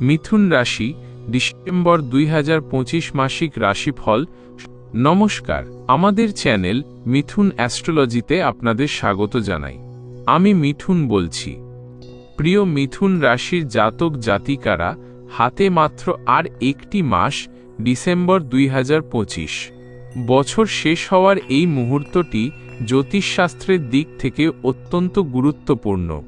মিথুন রাশি, ডিসেম্বর দুই হাজার পঁচিশ মাসিক রাশিফল। নমস্কার, আমাদের চ্যানেল মিথুন অ্যাস্ট্রোলজিতে আপনাদের স্বাগত জানাই। আমি মিথুন বলছি। প্রিয় মিথুন রাশির জাতক জাতিকারা, হাতে মাত্র আর একটি মাস, ডিসেম্বর দুই হাজার পঁচিশ। বছর শেষ হওয়ার এই মুহূর্তটি জ্যোতিষশাস্ত্রের দিক থেকে অত্যন্ত গুরুত্বপূর্ণ।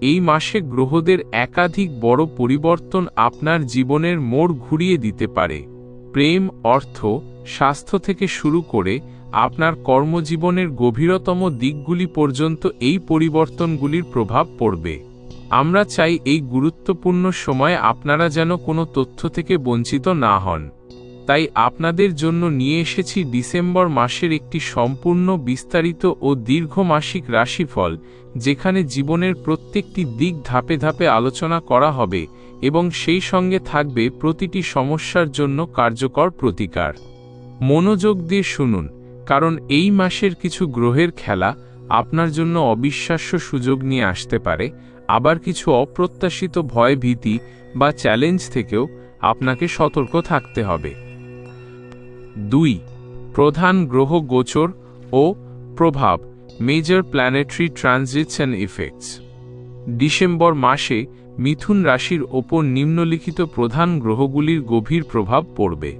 এই মাসে গ্রহদের একাধিক বড় পরিবর্তন আপনার জীবনের মোড় ঘুরিয়ে দিতে পারে। প্রেম, অর্থ, স্বাস্থ্য থেকে শুরু করে আপনার কর্মজীবনের গভীরতম দিকগুলি পর্যন্ত এই পরিবর্তনগুলির প্রভাব পড়বে। আমরা চাই এই গুরুত্বপূর্ণ সময়ে আপনারা যেন কোনো তথ্য থেকে বঞ্চিত না হন। তাই আপনাদের জন্য নিয়ে এসেছি ডিসেম্বর মাসের একটি সম্পূর্ণ, বিস্তারিত ও দীর্ঘ মাসিক রাশিফল, যেখানে জীবনের প্রত্যেকটি দিক ধাপে ধাপে আলোচনা করা হবে এবং সেই সঙ্গে থাকবে প্রতিটি সমস্যার জন্য কার্যকর প্রতিকার। মনোযোগ দিয়ে শুনুন, কারণ এই মাসের কিছু গ্রহের খেলা আপনার জন্য অবিশ্বাস্য সুযোগ নিয়ে আসতে পারে, আবার কিছু অপ্রত্যাশিত ভয় ভীতি বা চ্যালেঞ্জ থেকেও আপনাকে সতর্ক থাকতে হবে। দুই, প্রধান গ্রহ গোচর ও প্রভাব major planetary transits and effects December মাসে মিথুন রাশির ওপর নিম্নলিখিত প্রধান গ্রহগুলির গভীর প্রভাব পড়বে।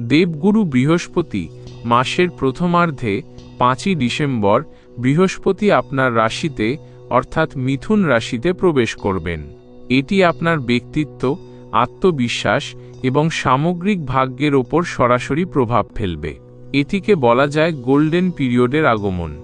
দেবগুরু বৃহস্পতি মাসের প্রথমার্ধে পাঁচই ডিসেম্বর বৃহস্পতি আপনার রাশিতে অর্থাৎ মিথুন রাশিতে প্রবেশ করবেন। এটি আপনার ব্যক্তিত্ব আত্মবিশ্বাস এবং সামগ্রিক ভাগ্যের ওপর সরাসরি প্রভাব ফেলবে। এটিকে বলা যায় গোল্ডেন পিরিয়ডের আগমন।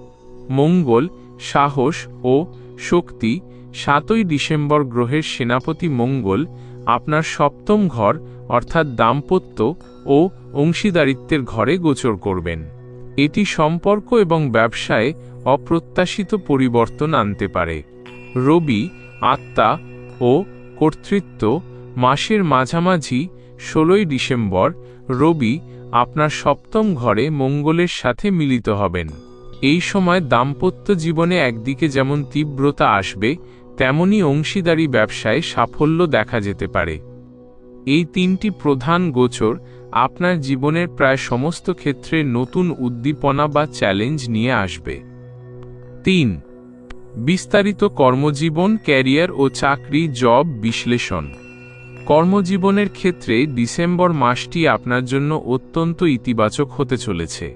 মঙ্গল, সাহস ও শক্তি, সাতই ডিসেম্বর গ্রহের সেনাপতি মঙ্গল আপনার সপ্তম ঘর অর্থাৎ দাম্পত্য ও অংশীদারিত্বের ঘরে গোচর করবেন। এটি সম্পর্ক এবং ব্যবসায় অপ্রত্যাশিত পরিবর্তন আনতে পারে। রবি, আত্মা ও কর্তৃত্ব মাসের মাঝামাঝি, ষোলোই ডিসেম্বর, রবি আপনার সপ্তম ঘরে মঙ্গলের সাথে মিলিত হবেন। এই সময় দাম্পত্য জীবনে একদিকে যেমন তীব্রতা আসবে, তেমনি অংশীদারি ব্যবসায় সাফল্য দেখা যেতে পারে। এই তিনটি প্রধান গোচর আপনার জীবনের প্রায় সমস্ত ক্ষেত্রে নতুন উদ্দীপনা বা চ্যালেঞ্জ নিয়ে আসবে। তিন, বিস্তারিত কর্মজীবন, ক্যারিয়ার ও চাকরি জব বিশ্লেষণ। কর্মজীবনের ক্ষেত্রে ডিসেম্বর মাসটি আপনার জন্য অত্যন্ত ইতিবাচক হতে চলেছে।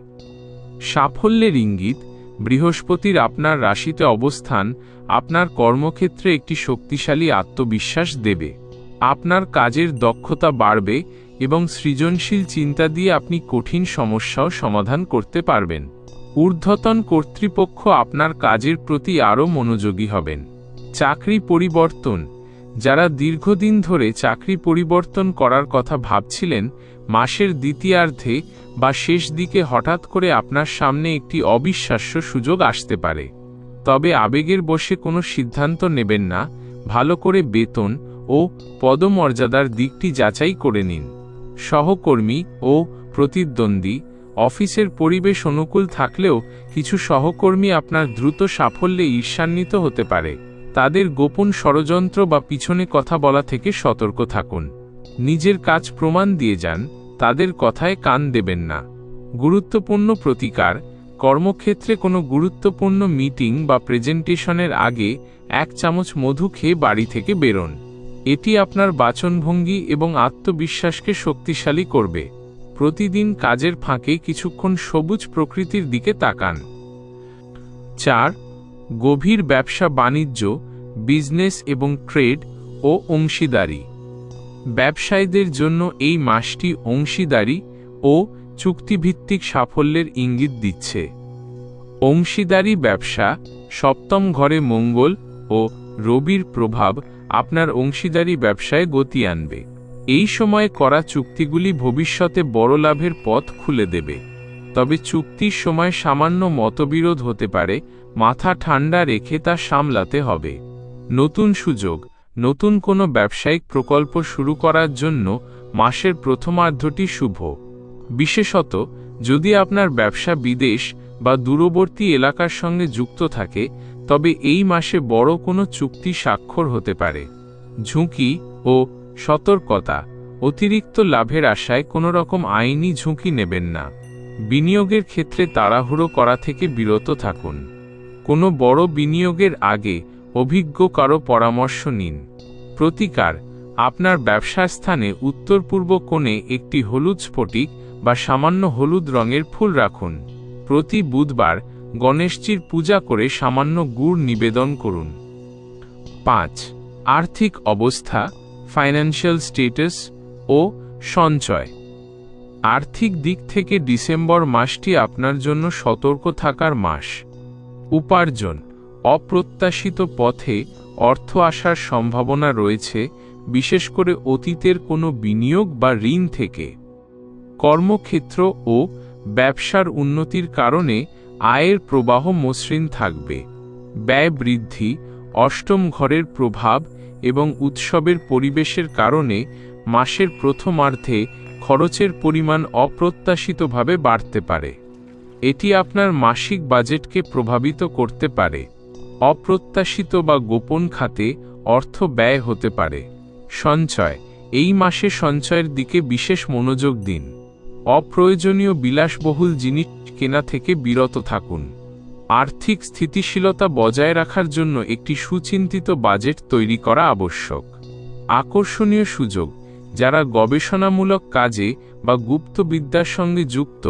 সাফল্যের ইঙ্গিত, বৃহস্পতির আপনার রাশিতে অবস্থান আপনার কর্মক্ষেত্রে একটি শক্তিশালী আত্মবিশ্বাস দেবে। আপনার কাজের দক্ষতা বাড়বে এবং সৃজনশীল চিন্তা দিয়ে আপনি কঠিন সমস্যাও সমাধান করতে পারবেন। ঊর্ধ্বতন কর্তৃপক্ষ আপনার কাজের প্রতি আরও মনোযোগী হবেন। চাকরি পরিবর্তন যারা দীর্ঘদিন ধরে চাকরি পরিবর্তন করার কথা ভাবছিলেন, মাসের দ্বিতীয়ার্ধে বা শেষ দিকে হঠাৎ করে আপনার সামনে একটি অবিশ্বাস্য সুযোগ আসতে পারে। তবে আবেগের বসে কোনো সিদ্ধান্ত নেবেন না, ভালো করে বেতন ও পদমর্যাদার দিকটি যাচাই করে নিন। সহকর্মী ও প্রতিদ্বন্দ্বী, অফিসের পরিবেশ অনুকূল থাকলেও কিছু সহকর্মী আপনার দ্রুত সাফল্যে ঈর্ষান্বিত হতে পারে। তাদের গোপন ষড়যন্ত্র বা পিছনে কথা বলা থেকে সতর্ক থাকুন। নিজের কাজ প্রমাণ দিয়ে যান, তাদের কথায় কান দেবেন না। গুরুত্বপূর্ণ প্রতিকার, কর্মক্ষেত্রে কোনো গুরুত্বপূর্ণ মিটিং বা প্রেজেন্টেশনের আগে এক চামচ মধু খেয়ে বাড়ি থেকে বেরোন। এটি আপনার বাচনভঙ্গি এবং আত্মবিশ্বাসকে শক্তিশালী করবে। প্রতিদিন কাজের ফাঁকে কিছুক্ষণ সবুজ প্রকৃতির দিকে তাকান। চার গভীর ব্যবসা বাণিজ্য, বিজনেস এবং ট্রেড ও অংশীদারি। ব্যবসায়ীদের জন্য এই মাসটি অংশীদারি ও চুক্তিভিত্তিক সাফল্যের ইঙ্গিত দিচ্ছে। অংশীদারি ব্যবসা, সপ্তম ঘরে মঙ্গল ও রবির প্রভাব আপনার অংশীদারি ব্যবসায় গতি আনবে। এই সময়ে করা চুক্তিগুলি ভবিষ্যতে বড় লাভের পথ খুলে দেবে। তবে চুক্তির সময় সামান্য মতবিরোধ হতে পারে, মাথা ঠান্ডা রেখে তা সামলাতে হবে। নতুন সুযোগ, নতুন কোনো ব্যবসায়িক প্রকল্প শুরু করার জন্য মাসের প্রথমার্ধটি শুভ। বিশেষত, যদি আপনার ব্যবসা বিদেশ বা দূরবর্তী এলাকার সঙ্গে যুক্ত থাকে, তবে এই মাসে বড় কোনো চুক্তি স্বাক্ষর হতে পারে। ঝুঁকি ও সতর্কতা, অতিরিক্ত লাভের আশায় কোনো রকম আইনি ঝুঁকি নেবেন না। বিনিয়োগের ক্ষেত্রে তাড়াহুড়ো করা থেকে বিরত থাকুন। কোনো বড় বিনিয়োগের আগে অভিজ্ঞ কারও পরামর্শ নিন। প্রতিকার, আপনার ব্যবসার স্থানে উত্তর পূর্ব কোণে একটি হলুদ স্ফটিক বা সামান্য হলুদ রঙের ফুল রাখুন। প্রতি বুধবার গণেশজির পূজা করে সামান্য গুড় নিবেদন করুন। পাঁচ, আর্থিক অবস্থা ফাইন্যান্সিয়াল স্টেটাস ও সঞ্চয়। আর্থিক দিক থেকে ডিসেম্বর মাসটি আপনার জন্য সতর্ক থাকার মাস। উপার্জন। অপ্রত্যাশিত পথে অর্থ আসার সম্ভাবনা রয়েছে, বিশেষ করে অতীতের কোনো বিনিয়োগ বা ঋণ থেকে। কর্মক্ষেত্র ও ব্যবসার উন্নতির কারণে আয়ের প্রবাহ মসৃণ থাকবে। ব্যয় বৃদ্ধি, অষ্টম ঘরের প্রভাব এবং উৎসবের পরিবেশের কারণে মাসের প্রথমার্ধে খরচের পরিমাণ অপ্রত্যাশিতভাবে বাড়তে পারে। এটি আপনার মাসিক বাজেটকে প্রভাবিত করতে পারে। অপ্রত্যাশিত বা গোপন খাতে অর্থ ব্যয় হতে পারে। সঞ্চয়, এই মাসে সঞ্চয়ের দিকে বিশেষ মনোযোগ দিন। অপ্রয়োজনীয় বিলাসবহুল জিনিস কেনা থেকে বিরত থাকুন। আর্থিক স্থিতিশীলতা বজায় রাখার জন্য একটি সুচিন্তিত বাজেট তৈরি করা আবশ্যক। আকর্ষণীয় সুযোগ যারা গবেষণামূলক কাজে বা গুপ্তবিদ্যার সঙ্গে যুক্ত,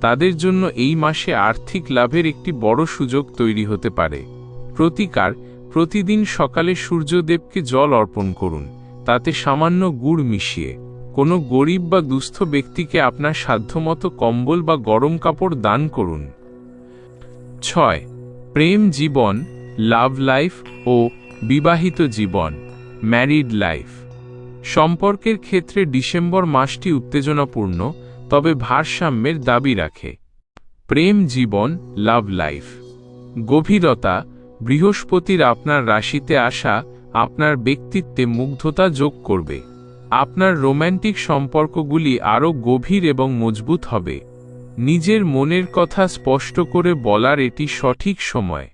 তাদের জন্য এই মাসে আর্থিক লাভের একটি বড় সুযোগ তৈরি হতে পারে। প্রতিকার, প্রতিদিন সকালে সূর্যদেবকে জল অর্পণ করুন, তাতে সামান্য গুড় মিশিয়ে। কোনো গরিব বা দুস্থ ব্যক্তিকে আপনার সাধ্যমতো কম্বল বা গরম কাপড় দান করুন। ছয়, প্রেম জীবন, লাভ লাইফ ও বিবাহিত জীবন, ম্যারিড লাইফ। সম্পর্কের ক্ষেত্রে ডিসেম্বর মাসটি উত্তেজনাপূর্ণ, তবে ভারসাম্যের দাবি রাখে। প্রেম জীবন, লাভ লাইফ। গভীরতা, বৃহস্পতির আপনার রাশিতে আসা, আপনার ব্যক্তিত্বে মুগ্ধতা যোগ করবে। আপনার রোম্যান্টিক সম্পর্কগুলি আরও গভীর এবং মজবুত হবে। নিজের মনের কথা স্পষ্ট করে বলার এটি সঠিক সময়।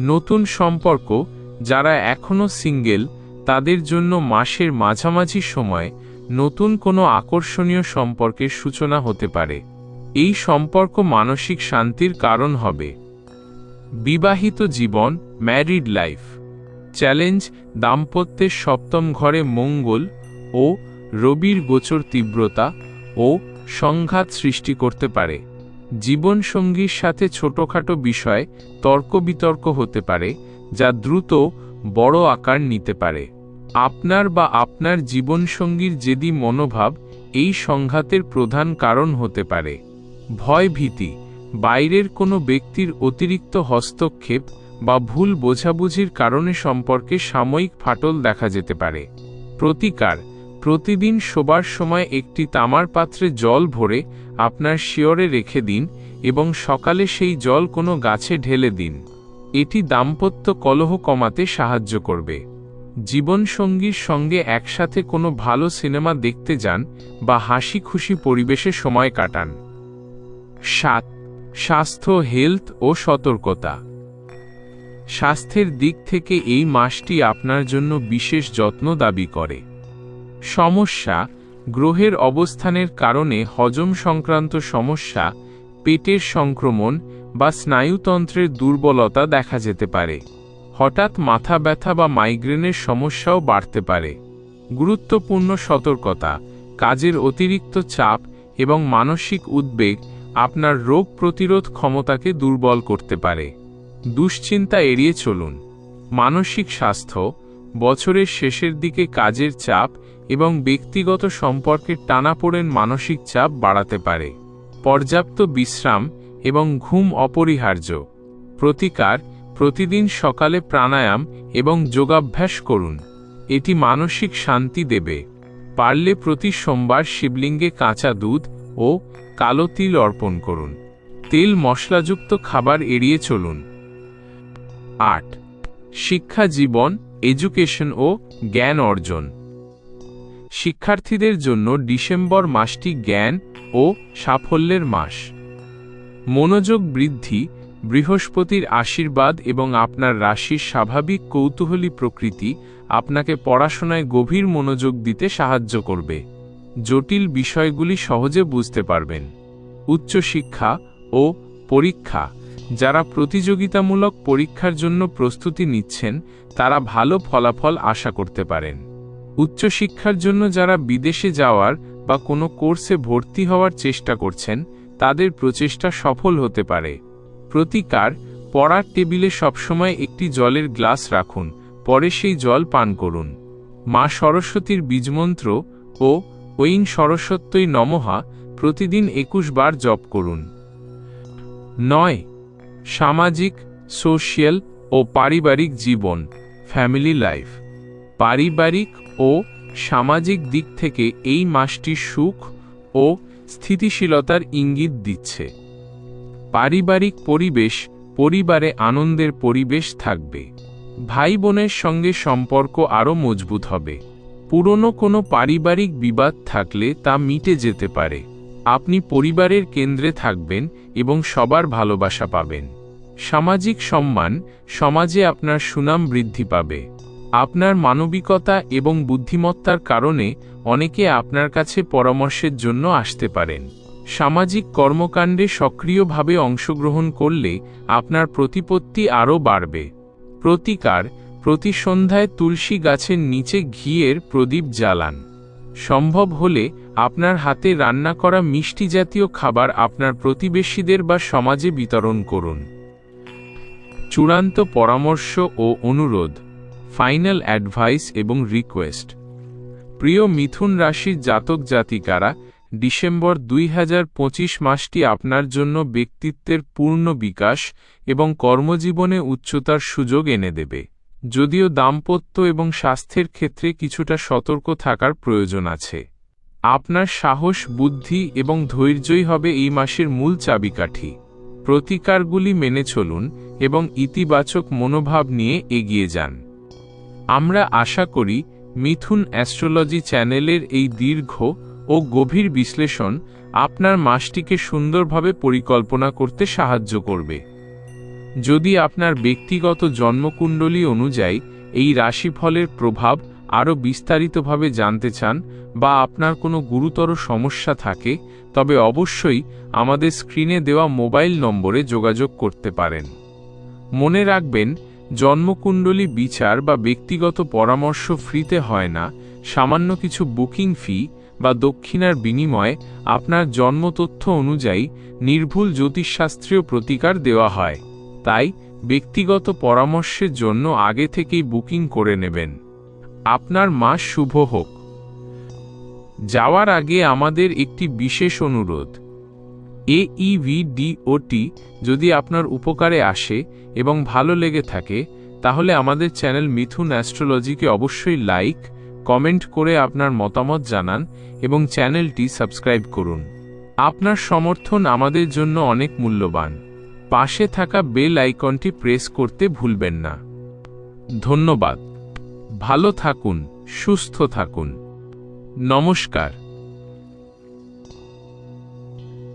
নতুন সম্পর্ক, যারা এখনও সিঙ্গেল তাদের জন্য মাসের মাঝামাঝি সময় নতুন কোনো আকর্ষণীয় সম্পর্কের সূচনা হতে পারে। এই সম্পর্ক মানসিক শান্তির কারণ হবে। বিবাহিত জীবন ম্যারিড লাইফ চ্যালেঞ্জ দাম্পত্যের সপ্তম ঘরে মঙ্গল ও রবির গোচর তীব্রতা ও সংঘাত সৃষ্টি করতে পারে। জীবনসঙ্গীর সাথে ছোটখাটো বিষয় তর্ক বিতর্ক হতে পারে, যা দ্রুত বড় আকার নিতে পারে। আপনার বা আপনার জীবনসঙ্গীর যেদি মনোভাব, এই সংঘাতের প্রধান কারণ হতে পারে। ভয় ভীতি, বাইরের কোনো ব্যক্তির অতিরিক্ত হস্তক্ষেপ বা ভুল বোঝাবুঝির কারণে সম্পর্কে সাময়িক ফাটল দেখা যেতে পারে। প্রতিকার, প্রতিদিন শোবার সময় একটি তামার পাত্রে জল ভরে আপনার শিয়রে রেখে দিন এবং সকালে সেই জল কোনো গাছে ঢেলে দিন। এটি দাম্পত্য কলহ কমাতে সাহায্য করবে। জীবনসঙ্গীর সঙ্গে একসাথে কোনো ভালো সিনেমা দেখতে যান বা হাসি খুশি পরিবেশে সময় কাটান। সাত, স্বাস্থ্য, হেলথ ও সতর্কতা। স্বাস্থ্যের দিক থেকে এই মাসটি আপনার জন্য বিশেষ যত্ন দাবি করে। সমস্যা, গ্রহের অবস্থানের কারণে হজম সংক্রান্ত সমস্যা, পেটের সংক্রমণ বা স্নায়ুতন্ত্রের দুর্বলতা দেখা যেতে পারে। হঠাৎ মাথা ব্যথা বা মাইগ্রেনের সমস্যাও বাড়তে পারে। গুরুত্বপূর্ণ সতর্কতা, কাজের অতিরিক্ত চাপ এবং মানসিক উদ্বেগ আপনার রোগ প্রতিরোধ ক্ষমতাকে দুর্বল করতে পারে। দুশ্চিন্তা এড়িয়ে চলুন। মানসিক স্বাস্থ্য, বছরের শেষের দিকে কাজের চাপ এবং ব্যক্তিগত সম্পর্কের টানাপোড়েন মানসিক চাপ বাড়াতে পারে। পর্যাপ্ত বিশ্রাম এবং ঘুম অপরিহার্য। প্রতিকার প্রতিদিন সকালে প্রাণায়াম এবং যোগাভ্যাস করুন। এটি মানসিক শান্তি দেবে। পারলে প্রতি সোমবার শিবলিঙ্গে কাঁচা দুধ ও কালো তিল অর্পণ করুন। তেল মশলাযুক্ত খাবার এড়িয়ে চলুন। আট। শিক্ষা জীবন, এডুকেশন ও জ্ঞান অর্জন। শিক্ষার্থীদের জন্য ডিসেম্বর মাসটি জ্ঞান ও সাফল্যের মাস। মনোযোগ বৃদ্ধি বৃহস্পতির আশীর্বাদ এবং আপনার রাশির স্বাভাবিক কৌতূহলী প্রকৃতি আপনাকে পড়াশোনায় গভীর মনোযোগ দিতে সাহায্য করবে। জটিল বিষয়গুলি সহজে বুঝতে পারবেন। উচ্চশিক্ষা ও পরীক্ষা। যারা প্রতিযোগিতামূলক পরীক্ষার জন্য প্রস্তুতি নিচ্ছেন, তারা ভালো ফলাফল আশা করতে পারেন। উচ্চশিক্ষার জন্য যারা বিদেশে যাওয়ার বা কোনো কোর্সে ভর্তি হওয়ার চেষ্টা করছেন, তাদের প্রচেষ্টা সফল হতে পারে। প্রতিকার, পড়ার টেবিলে সবসময় একটি জলের গ্লাস রাখুন, পরে সেই জল পান করুন। মা সরস্বতীর বীজমন্ত্র ও ঐন সরস্বত্যই নমহা প্রতিদিন একুশ বার জপ করুন। নয়, সামাজিক, সোশিয়াল ও পারিবারিক জীবন, ফ্যামিলি লাইফ। পারিবারিক ও সামাজিক দিক থেকে এই মাসটি সুখ ও স্থিতিশীলতার ইঙ্গিত দিচ্ছে। পারিবারিক পরিবেশ, পরিবারে আনন্দের পরিবেশ থাকবে। ভাই বোনের সঙ্গে সম্পর্ক আরও মজবুত হবে। পুরনো কোনো পারিবারিক বিবাদ থাকলে তা মিটে যেতে পারে। আপনি পরিবারের কেন্দ্রে থাকবেন এবং সবার ভালোবাসা পাবেন। সামাজিক সম্মান, সমাজে আপনার সুনাম বৃদ্ধি পাবে। আপনার মানবিকতা এবং বুদ্ধিমত্তার কারণে অনেকে আপনার কাছে পরামর্শের জন্য আসতে পারেন। সামাজিক কর্মকাণ্ডে সক্রিয়ভাবে অংশগ্রহণ করলে আপনার প্রতিপত্তি আরও বাড়বে। প্রতিকার প্রতি সন্ধ্যায় তুলসী গাছের নিচে ঘিয়ের প্রদীপ জ্বালান। সম্ভব হলে আপনার হাতে রান্না করা মিষ্টি জাতীয় খাবার আপনার প্রতিবেশীদের বা সমাজে বিতরণ করুন। চূড়ান্ত পরামর্শ ও অনুরোধ, ফাইনাল অ্যাডভাইস এবং রিকোয়েস্ট। প্রিয় মিথুন রাশির জাতক জাতিকারা ডিসেম্বর দুই হাজার পঁচিশ মাসটি আপনার জন্য ব্যক্তিত্বের পূর্ণ বিকাশ এবং কর্মজীবনে উচ্চতার সুযোগ এনে দেবে। যদিও দাম্পত্য এবং স্বাস্থ্যের ক্ষেত্রে কিছুটা সতর্ক থাকার প্রয়োজন আছে। আপনার সাহস, বুদ্ধি এবং ধৈর্যই হবে এই মাসের মূল চাবিকাঠি। প্রতিকারগুলি মেনে চলুন এবং ইতিবাচক মনোভাব নিয়ে এগিয়ে যান। আমরা আশা করি মিথুন অ্যাস্ট্রোলজি চ্যানেলের এই দীর্ঘ ও গভীর বিশ্লেষণ আপনার মাসটিকে সুন্দরভাবে পরিকল্পনা করতে সাহায্য করবে। যদি আপনার ব্যক্তিগত জন্মকুণ্ডলী অনুযায়ী এই রাশিফলের প্রভাব আরও বিস্তারিতভাবে জানতে চান বা আপনার কোনো গুরুতর সমস্যা থাকে, তবে অবশ্যই আমাদের স্ক্রিনে দেওয়া মোবাইল নম্বরে যোগাযোগ করতে পারেন। মনে রাখবেন, জন্মকুণ্ডলী বিচার বা ব্যক্তিগত পরামর্শ ফ্রিতে হয় না, সামান্য কিছু বুকিং ফি বা দক্ষিণার বিনিময়ে আপনার জন্মতথ্য অনুযায়ী নির্ভুল জ্যোতিষশাস্ত্রীয় প্রতিকার দেওয়া হয়। তাই ব্যক্তিগত পরামর্শের জন্য আগে থেকেই বুকিং করে নেবেন। আপনার মাস শুভ হোক। যাওয়ার আগে আমাদের একটি বিশেষ অনুরোধ। এ এইভিডিওটি যদি আপনার উপকারে আসে এবং ভালো লেগে থাকে, তাহলে আমাদের চ্যানেল মিথুন অ্যাস্ট্রোলজিকে অবশ্যই লাইক কমেন্ট করে আপনার মতামত জানান এবং চ্যানেলটি সাবস্ক্রাইব করুন। আপনার সমর্থন আমাদের জন্য অনেক মূল্যবান। পাশে থাকা বেল আইকনটি প্রেস করতে ভুলবেন না। ধন্যবাদ। ভালো থাকুন, সুস্থ থাকুন। নমস্কার।